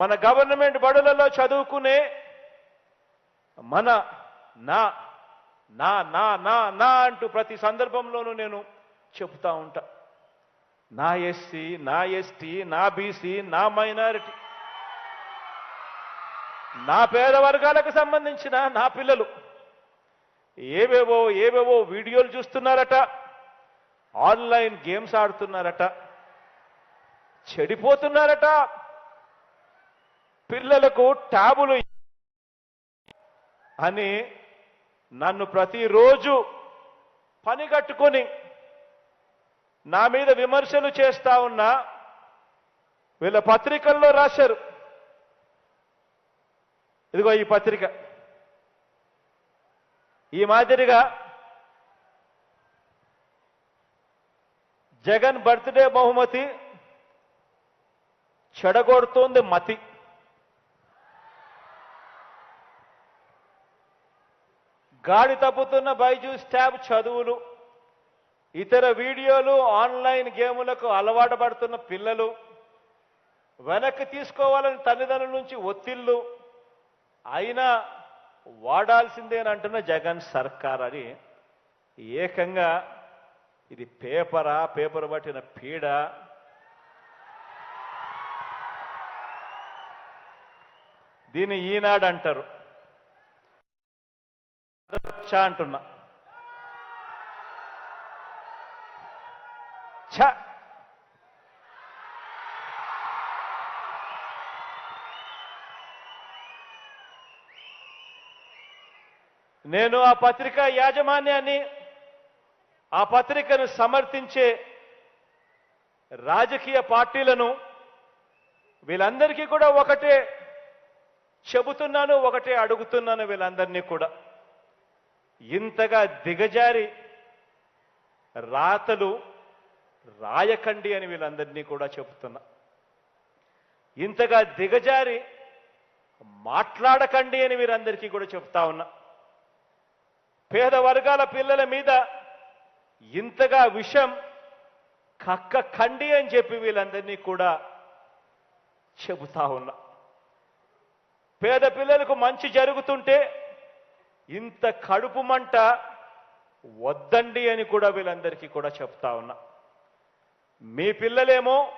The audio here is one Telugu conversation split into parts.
మన గవర్నమెంట్ బడులలో చదువుకునే మన నా నా నా నా నా అంటూ ప్రతి సందర్భంలోనూ నేను చెప్తా ఉంటా. నా ఎస్సీ నా ఎస్టీ నా బీసీ నా మైనారిటీ నా పేద వర్గాలకు సంబంధించిన నా పిల్లలు ఏవేవో ఏవేవో వీడియోలు చూస్తున్నారట ఆన్లైన్ గేమ్స్ ఆడుతున్నారట చెడిపోతున్నారట పిల్లలకు ట్యాబులు అని నన్ను ప్రతిరోజు పని కట్టుకొని నా మీద విమర్శలు చేస్తా ఉన్నా వీళ్ళ పత్రికల్లో రాశారు. ఇదిగో ఈ పత్రిక. ఈ మాదిరిగా జగన్ బర్త్డే బహుమతి చెడగొడుతోంది మతి. గాడి తప్పుతున్న బైజూస్ ట్యాబ్ చదువులు ఇతర వీడియోలు ఆన్లైన్ గేములకు అలవాటు పడుతున్న పిల్లలు వెనక్కి తీసుకోవాలని తల్లిదండ్రుల నుంచి ఒత్తిళ్ళు అయినా వాడాల్సిందేనంటున్న జగన్ సర్కార్ అని ఏకంగా ఇది పేపరా పేపర్ పట్టిన పీడ. దీన్ని ఈనాడు అంటారు వచ్చా అంటున్నా. ఛ! నేను ఆ పత్రిక యాజమాన్యాన్ని ఆ పత్రికను సమర్థించే రాజకీయ పార్టీలను వీళ్ళందరికీ కూడా ఒకటే చెబుతున్నాను ఒకటే అడుగుతున్నాను వీళ్ళందరినీ కూడా. ఇంతగా దిగజారి రాతలు రాయకండి అని వీళ్ళందరినీ కూడా చెబుతున్నా. ఇంతగా దిగజారి మాట్లాడకండి అని వీరందరికీ కూడా చెప్తా ఉన్నా. పేద వర్గాల పిల్లల మీద ఇంతగా విషం కక్క కండి అని చెప్పి వీళ్ళందరినీ కూడా చెబుతా ఉన్నా. పేద పిల్లలకు మంచి జరుగుతుంటే ఇంత కడుపు మంట వద్దండి అని కూడా వీళ్ళందరికీ కూడా చెప్తా ఉన్నా. మీ పిల్లలేమో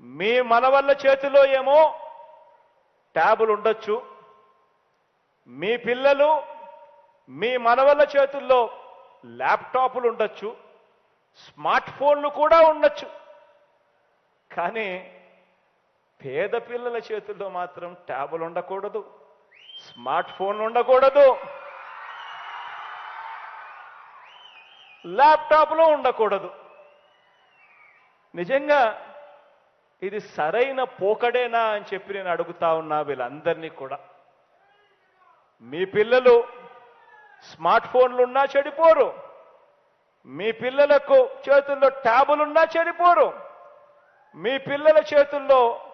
మీ మనవల్ల చేతిలో ఏమో ట్యాబులు ఉండొచ్చు. మీ పిల్లలు మీ మనవల్ల చేతుల్లో ల్యాప్టాపులు ఉండొచ్చు. స్మార్ట్ ఫోన్లు కూడా ఉండొచ్చు. కానీ పేద పిల్లల చేతుల్లో మాత్రం ట్యాబులు ఉండకూడదు. స్మార్ట్ ఫోన్ ఉండకూడదు. ల్యాప్టాప్లు ఉండకూడదు. నిజంగా ఇది సరైన పోకడేనా అని చెప్పి నేను అడుగుతా ఉన్నా వీళ్ళందరినీ కూడా. మీ పిల్లలు స్మార్ట్ ఫోన్లు ఉన్నా చెడిపోరు. మీ పిల్లలకు చేతుల్లో ట్యాబులున్నా చెడిపోరు. మీ పిల్లల చేతుల్లో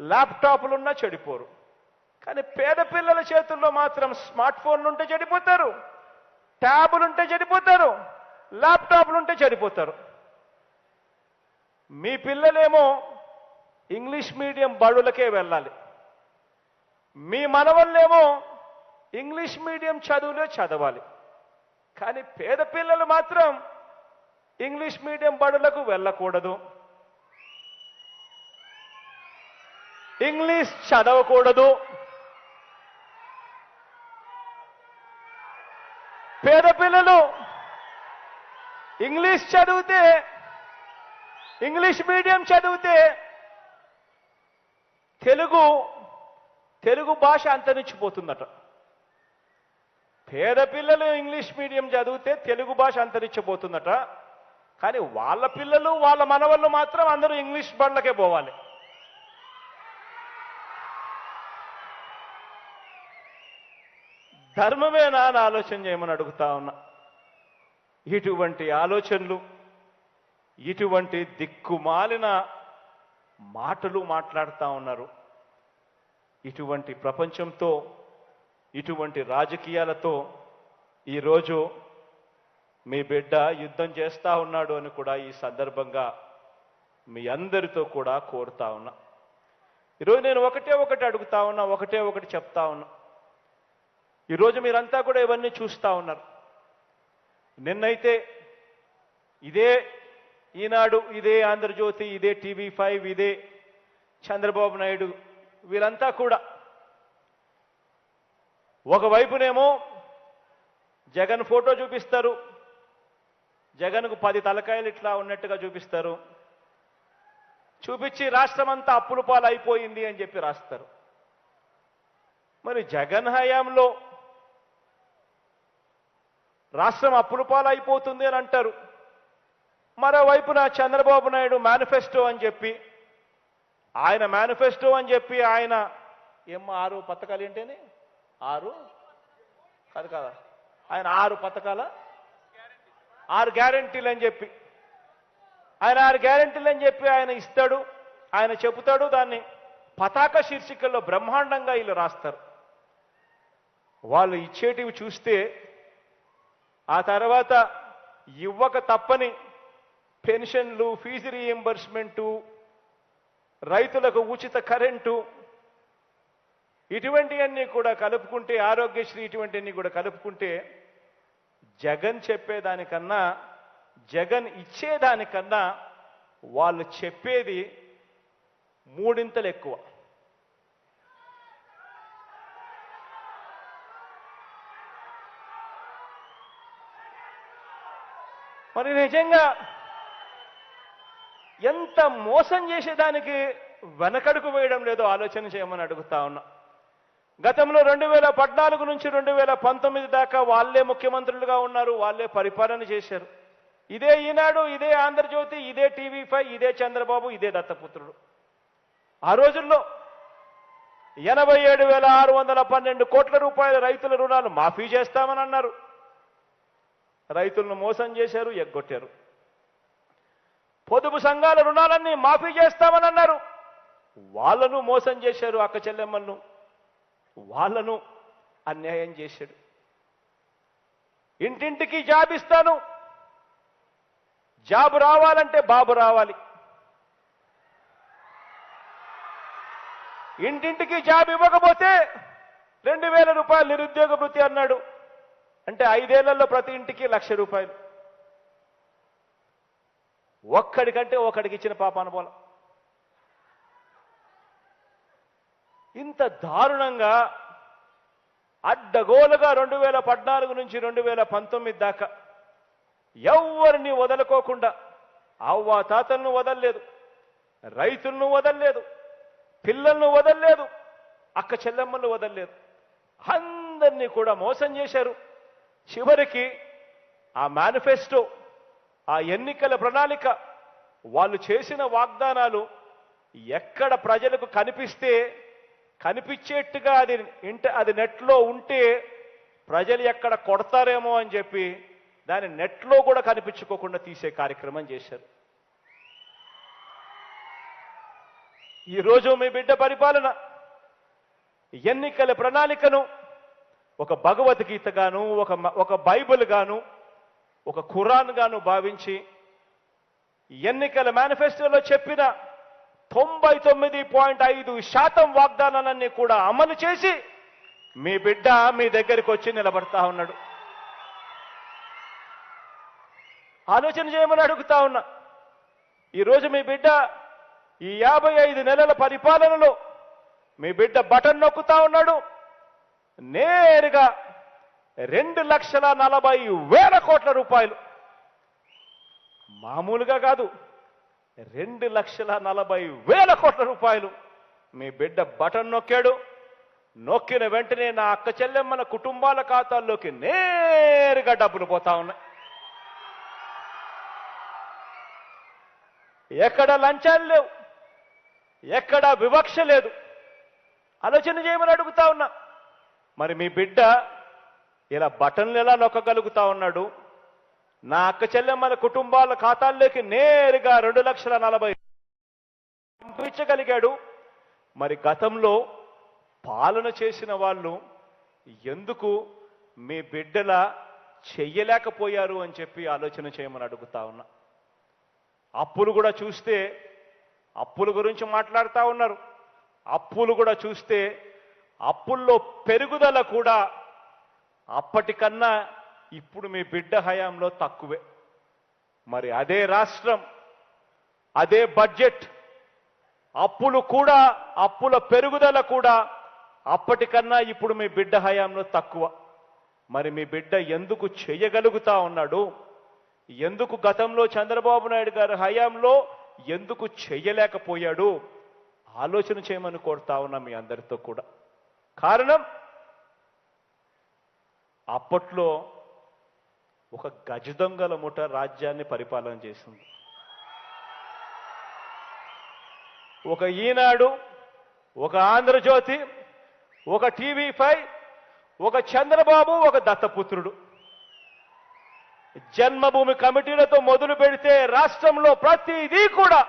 ల్యాప్టాప్లున్నా చెడిపోరు. కానీ పేద పిల్లల చేతుల్లో మాత్రం స్మార్ట్ ఫోన్లు ఉంటే చెడిపోతారు ట్యాబులుంటే చెడిపోతారు ల్యాప్టాప్లు ఉంటే చెడిపోతారు. మీ పిల్లలేమో ఇంగ్లీష్ మీడియం బడులకే వెళ్ళాలి. మీ మనవళ్ళేమో ఇంగ్లీష్ మీడియం చదువులే చదవాలి. కానీ పేద పిల్లలు మాత్రం ఇంగ్లీష్ మీడియం బడులకు వెళ్ళకూడదు. ఇంగ్లీష్ చదవకూడదు. పేద పిల్లలు ఇంగ్లీష్ చదివితే ఇంగ్లీష్ మీడియం చదివితే తెలుగు తెలుగు భాష అంతరించిపోతుందట. పేద పిల్లలు ఇంగ్లీష్ మీడియం చదివితే తెలుగు భాష అంతరించిపోతుందట. కానీ వాళ్ళ పిల్లలు వాళ్ళ మనవళ్ళు మాత్రం అందరూ ఇంగ్లీష్ బండ్లకే పోవాలి. ధర్మమేనా అని ఆలోచన చేయమని అడుగుతా ఉన్నా. ఇటువంటి ఆలోచనలు ఇటువంటి దిక్కుమాలిన మాటలు మాట్లాడుతూ ఉన్నారు. ఇటువంటి ప్రపంచంతో ఇటువంటి రాజకీయాలతో ఈరోజు మీ బిడ్డ యుద్ధం చేస్తూ ఉన్నాడు అని కూడా ఈ సందర్భంగా మీ అందరితో కూడా కోరుతా ఉన్నా. ఈరోజు నేను ఒకటే ఒకటి అడుగుతా ఉన్నా ఒకటే ఒకటి చెప్తా ఉన్నా. ఈరోజు మీరంతా కూడా ఇవన్నీ చూస్తా ఉన్నారు. నిన్నైతే ఇదే ఈనాడు ఇదే ఆంధ్రజ్యోతి ఇదే టీవీ ఫైవ్ ఇదే చంద్రబాబు నాయుడు వీరంతా కూడా. ఒకవైపునేమో జగన్ ఫోటో చూపిస్తారు. జగన్కు పది తలకాయలు ఇట్లా ఉన్నట్టుగా చూపిస్తారు. చూపించి రాష్ట్రం అంతా అప్పుల అయిపోయింది అని చెప్పి రాస్తారు. మరి జగన్ హయాంలో రాష్ట్రం అప్పుల పాలైపోతుంది అని అంటారు. మరోవైపున చంద్రబాబు నాయుడు మేనిఫెస్టో అని చెప్పి ఆయన మేనిఫెస్టో అని చెప్పి ఆయన ఏం ఆరు పథకాలు ఏంటని? ఆరు? కాదు కదా? ఆయన ఆరు పథకాల? ఆరు గ్యారంటీలు అని చెప్పి. ఆయన ఆరు గ్యారంటీలు అని చెప్పి ఆయన ఇస్తాడు ఆయన చెబుతాడు దాన్ని పతాక శీర్షికల్లో బ్రహ్మాండంగా వీళ్ళు రాస్తారు. వాళ్ళు ఇచ్చేటివి చూస్తే ఆ తర్వాత ఇవ్వక తప్పని పెన్షన్లు ఫీజు రీఎంబర్స్మెంటు రైతులకు ఉచిత కరెంటు ఇటువంటివన్నీ కూడా కలుపుకుంటే ఆరోగ్యశ్రీ ఇటువంటివన్నీ కూడా కలుపుకుంటే జగన్ చెప్పేదానికన్నా జగన్ ఇచ్చేదానికన్నా వాళ్ళు చెప్పేది మూడింతలు ఎక్కువ. మరి నిజంగా ఎంత మోసం చేసేదానికి వెనకడుగు వేయడం లేదో ఆలోచన చేయమని అడుగుతా ఉన్నా. గతంలో రెండు వేల పద్నాలుగు నుంచి రెండు వేల పంతొమ్మిది దాకా వాళ్ళే ముఖ్యమంత్రులుగా ఉన్నారు వాళ్ళే పరిపాలన చేశారు. ఇదే ఈనాడు ఇదే ఆంధ్రజ్యోతి ఇదే టీవీ ఫైవ్ ఇదే చంద్రబాబు ఇదే దత్తపుత్రుడు. ఆ రోజుల్లో ఎనభై ఏడు వేల ఆరు వందల పన్నెండు కోట్ల రూపాయల రైతుల రుణాలు మాఫీ చేస్తామని అన్నారు. రైతులను మోసం చేశారు ఎగ్గొట్టారు. పొదుపు సంఘాల రుణాలన్నీ మాఫీ చేస్తామని అన్నారు. వాళ్ళను మోసం చేశారు అక్క చెల్లెమ్మలను వాళ్ళను అన్యాయం చేశాడు. ఇంటింటికి జాబ్ ఇస్తాను. జాబ్ రావాలంటే బాబు రావాలి. ఇంటింటికి జాబ్ ఇవ్వకపోతే రెండు వేల రూపాయలు నిరుద్యోగ వృత్తి అన్నాడు. అంటే ఐదేళ్ళలో ప్రతి ఇంటికి లక్ష రూపాయలు. ఒక్కడికంటే ఒకడికి ఇచ్చిన పాపాన ఇంత దారుణంగా అడ్డగోలుగా రెండు వేల పద్నాలుగు నుంచి రెండు వేల పంతొమ్మిది దాకా ఎవరిని వదలుకోకుండా అవ్వ తాతలను వదలలేదు రైతులను వదలలేదు పిల్లలను వదలలేదు అక్క చెల్లెమ్మలను వదలలేదు. అందరినీ కూడా మోసం చేశారు. చివరికి ఆ మేనిఫెస్టో ఆ ఎన్నికల ప్రణాళిక వాళ్ళు చేసిన వాగ్దానాలు ఎక్కడ ప్రజలకు కనిపిస్తే కనిపించేట్టుగా అది ఇంట అది నెట్లో ఉంటే ప్రజలు ఎక్కడ కొడతారేమో అని చెప్పి దాన్ని నెట్లో కూడా కనిపించుకోకుండా తీసే కార్యక్రమం చేశారు. ఈరోజు మీ బిడ్డ పరిపాలన ఎన్నికల ప్రణాళికను ఒక భగవద్గీత గాను ఒక ఒక బైబిల్ గాను ఒక ఖురాన్ గాను భావించి ఎన్నికల మేనిఫెస్టోలో చెప్పిన తొంభై తొమ్మిది పాయింట్ ఐదు శాతం వాగ్దానాలన్నీ కూడా అమలు చేసి మీ బిడ్డ మీ దగ్గరికి వచ్చి నిలబడతా ఉన్నాడు. ఆలోచన చేయమని అడుగుతా ఉన్నా. ఈరోజు మీ బిడ్డ ఈ యాభై ఐదు నెలల పరిపాలనలో మీ బిడ్డ బటన్ నొక్కుతా ఉన్నాడు. నేరుగా రెండు లక్షల నలభై వేల కోట్ల రూపాయలు. మామూలుగా కాదు రెండు లక్షల నలభై వేల కోట్ల రూపాయలు. మీ బిడ్డ బటన్ నొక్కాడు నొక్కిన వెంటనే నా అక్క చెల్లెమ్మల కుటుంబాల ఖాతాల్లోకి నేరుగా డబ్బులు పోతా ఉన్నాయి. ఎక్కడ లంచాలు లేవు ఎక్కడ వివక్ష లేదు. ఆలోచన చేయమని అడుగుతా ఉన్నా. మరి మీ బిడ్డ ఇలా బటన్లు ఎలా నొక్కగలుగుతా ఉన్నాడు? నా అక్క చెల్లెమ్మల కుటుంబాల ఖాతాల్లోకి నేరుగా రెండు లక్షల నలభై పంపించగలిగాడు. మరి గతంలో పాలన చేసిన వాళ్ళు ఎందుకు మీ బిడ్డల చెయ్యలేకపోయారు అని చెప్పి ఆలోచన చేయమని అడుగుతా ఉన్నా. అప్పులు కూడా చూస్తే అప్పుల గురించి మాట్లాడుతూ ఉన్నారు. అప్పులు కూడా చూస్తే అప్పుల్లో పెరుగుదల కూడా అప్పటికన్నా ఇప్పుడు మీ బిడ్డ హయాంలో తక్కువే. మరి అదే రాష్ట్రం అదే బడ్జెట్ అప్పులు కూడా అప్పుల పెరుగుదల కూడా అప్పటికన్నా ఇప్పుడు మీ బిడ్డ హయాంలో తక్కువ. మరి మీ బిడ్డ ఎందుకు చేయగలుగుతా ఉన్నాడు? ఎందుకు గతంలో చంద్రబాబు నాయుడు గారి హయాంలో ఎందుకు చేయలేకపోయాడు? ఆలోచన చేయమని కోరుతా ఉన్నా మీ అందరితో కూడా. కారణం అప్పట్లో ఒక గజ దొంగల ముఠ రాజ్యాన్ని పరిపాలన చేసింది. ఒక ఈనాడు ఒక ఆంధ్రజ్యోతి ఒక టీవీ ఫైవ్ ఒక చంద్రబాబు ఒక దత్తపుత్రుడు. జన్మభూమి కమిటీలతో మొదలు పెడితే రాష్ట్రంలో ప్రతిదీ కూడా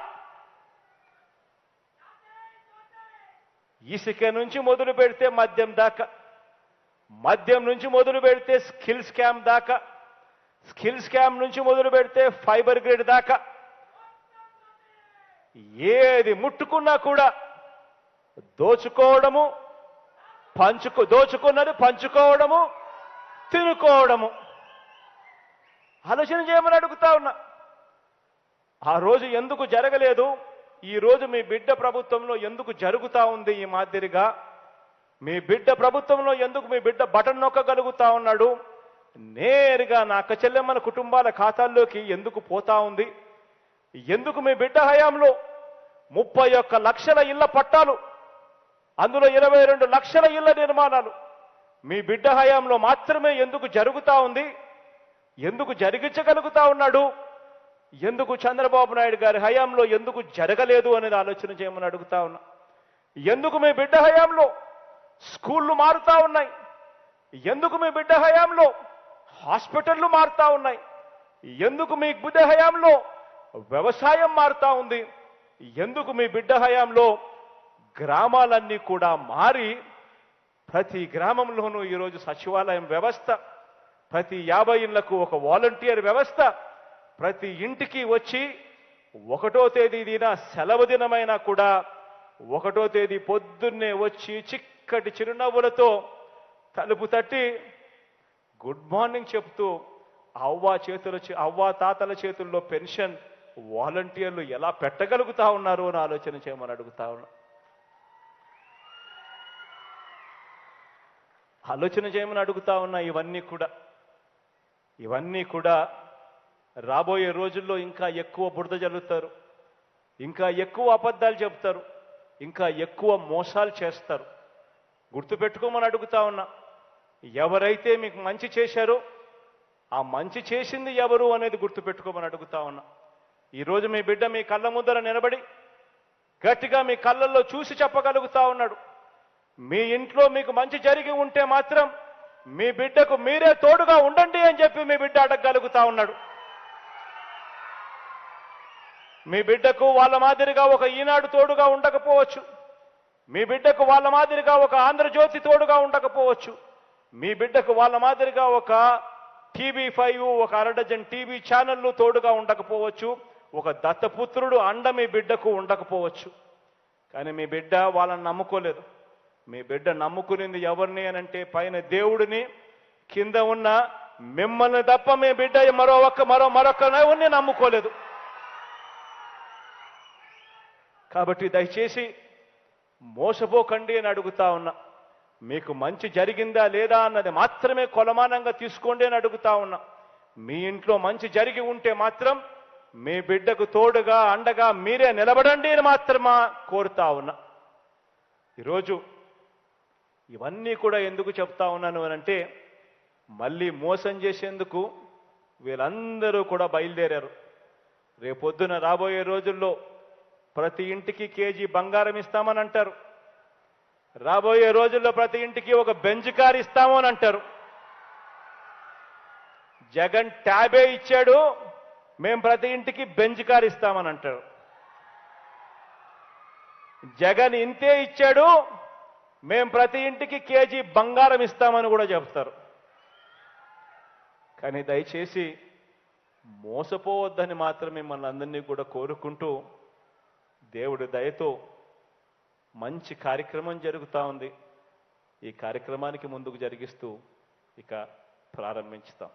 ఇసుక నుంచి మొదలు పెడితే మద్యం దాకా మద్యం నుంచి మొదలు పెడితే స్కిల్ స్కామ్ దాకా స్కిల్ స్కామ్ నుంచి మొదలు పెడితే ఫైబర్ గ్రేడ్ దాకా. ఏది ముట్టుకున్నా కూడా దోచుకోవడము పంచుకు దోచుకున్నది పంచుకోవడము తినుకోవడము. ఆలోచన చేయమని అడుగుతా ఉన్నా. ఆ రోజు ఎందుకు జరగలేదు? ఈరోజు మీ బిడ్డ ప్రభుత్వంలో ఎందుకు జరుగుతూ ఉంది ఈ మాదిరిగా? మీ బిడ్డ ప్రభుత్వంలో ఎందుకు మీ బిడ్డ బటన్ నొక్కగలుగుతా ఉన్నాడు? నేరుగా నా అక్క చెల్లెమ్మల కుటుంబాల ఖాతాల్లోకి ఎందుకు పోతా ఉంది? ఎందుకు మీ బిడ్డ హయాంలో ముప్పై ఒక్క లక్షల ఇళ్ళ పట్టాలు అందులో ఇరవై రెండు లక్షల ఇళ్ళ నిర్మాణాలు మీ బిడ్డ హయాంలో మాత్రమే ఎందుకు జరుగుతా ఉంది? ఎందుకు జరిగించగలుగుతా ఉన్నాడు? ఎందుకు చంద్రబాబు నాయుడు గారి హయాంలో ఎందుకు జరగలేదు అనేది ఆలోచన చేయమని అడుగుతా ఉన్నా. ఎందుకు మీ బిడ్డ హయాంలో స్కూళ్ళు మారుతా ఉన్నాయి? ఎందుకు మీ బిడ్డ హయాంలో హాస్పిటళ్ళు మారుతా ఉన్నాయి? ఎందుకు మీ బిడ్డ హయాంలో వ్యవసాయం మారుతా ఉంది? ఎందుకు మీ బిడ్డ హయాంలో గ్రామాలన్నీ కూడా మారి ప్రతి గ్రామంలోనూ ఈరోజు సచివాలయం వ్యవస్థ ప్రతి యాభై ఇళ్ళకు ఒక వాలంటీర్ వ్యవస్థ ప్రతి ఇంటికి వచ్చి ఒకటో తేదీ దిన సెలవు దినమైనా కూడా ఒకటో తేదీ పొద్దున్నే వచ్చి చిక్కటి చిరునవ్వులతో తలుపు తట్టి గుడ్ మార్నింగ్ చెప్తూ అవ్వ చేతుల చే- అవ్వ తాతల చేతుల్లో పెన్షన్ వాలంటీర్లు ఎలా పెట్టగలుగుతా ఉన్నారు అని ఆలోచన చేయమని అడుగుతా ఉన్నా. ఆలోచన చేయమని అడుగుతా ఉన్నా ఇవన్నీ కూడా. ఇవన్నీ కూడా రాబోయే రోజుల్లో ఇంకా ఎక్కువ బురద జల్లుతారు ఇంకా ఎక్కువ అబద్ధాలు చెబుతారు ఇంకా ఎక్కువ మోసాలు చేస్తారు. గుర్తుపెట్టుకోమని అడుగుతా ఉన్నా ఎవరైతే మీకు మంచి చేశారో ఆ మంచి చేసింది ఎవరు అనేది గుర్తుపెట్టుకోమని అడుగుతా ఉన్నా. ఈరోజు మీ బిడ్డ మీ కళ్ళ ముందర నిలబడి గట్టిగా మీ కళ్ళల్లో చూసి చెప్పగలుగుతా ఉన్నాడు. మీ ఇంట్లో మీకు మంచి జరిగి ఉంటే మాత్రం మీ బిడ్డకు మీరే తోడుగా ఉండండి అని చెప్పి మీ బిడ్డ అడగగలుగుతా ఉన్నాడు. మీ బిడ్డకు వాళ్ళ మాదిరిగా ఒక ఈనాడు తోడుగా ఉండకపోవచ్చు. మీ బిడ్డకు వాళ్ళ మాదిరిగా ఒక ఆంధ్రజ్యోతి తోడుగా ఉండకపోవచ్చు. మీ బిడ్డకు వాళ్ళ మాదిరిగా ఒక టీవీ ఫైవ్ ఒక అరడజన్ టీవీ ఛానళ్ళు తోడుగా ఉండకపోవచ్చు. ఒక దత్తపుత్రుడు అండ మీ బిడ్డకు ఉండకపోవచ్చు. కానీ మీ బిడ్డ వాళ్ళని నమ్ముకోలేదు. మీ బిడ్డ నమ్ముకునింది ఎవరిని అనంటే పైన దేవుడిని కింద ఉన్న మిమ్మల్ని తప్ప మీ బిడ్డ మరో ఒక్క మరో మరొక ఉన్ని నమ్ముకోలేదు. కాబట్టి దయచేసి మోసపోకండి అని అడుగుతా ఉన్నా. మీకు మంచి జరిగిందా లేదా అన్నది మాత్రమే కొలమానంగా తీసుకోండి అని అడుగుతా ఉన్నా. మీ ఇంట్లో మంచి జరిగి ఉంటే మాత్రం మీ బిడ్డకు తోడుగా అండగా మీరే నిలబడండి అని మాత్రమా కోరుతా ఉన్నా. ఈరోజు ఇవన్నీ కూడా ఎందుకు చెప్తా ఉన్నాను అని అంటే మళ్ళీ మోసం చేసేందుకు వీళ్ళందరూ కూడా బయలుదేరారు. రేపొద్దున రాబోయే రోజుల్లో ప్రతి ఇంటికి కేజీ బంగారం ఇస్తామని అంటారు. రాబోయే రోజుల్లో ప్రతి ఇంటికి ఒక బెంచ్ కార్ ఇస్తాము అని అంటారు. జగన్ ట్యాబే ఇచ్చాడు మేము ప్రతి ఇంటికి బెంచ్ కార్ ఇస్తామని అంటారు. జగన్ ఇంతే ఇచ్చాడు మేము ప్రతి ఇంటికి కేజీ బంగారం ఇస్తామని కూడా చెప్తారు. కానీ దయచేసి మోసపోవద్దని మాత్రం మిమ్మల్ని అందరినీ కూడా కోరుకుంటూ దేవుడి దయతో మంచి కార్యక్రమం జరుగుతూ ఉంది. ఈ కార్యక్రమానికి ముందుకు జరిగిస్తూ ఇక ప్రారంభించుతాం.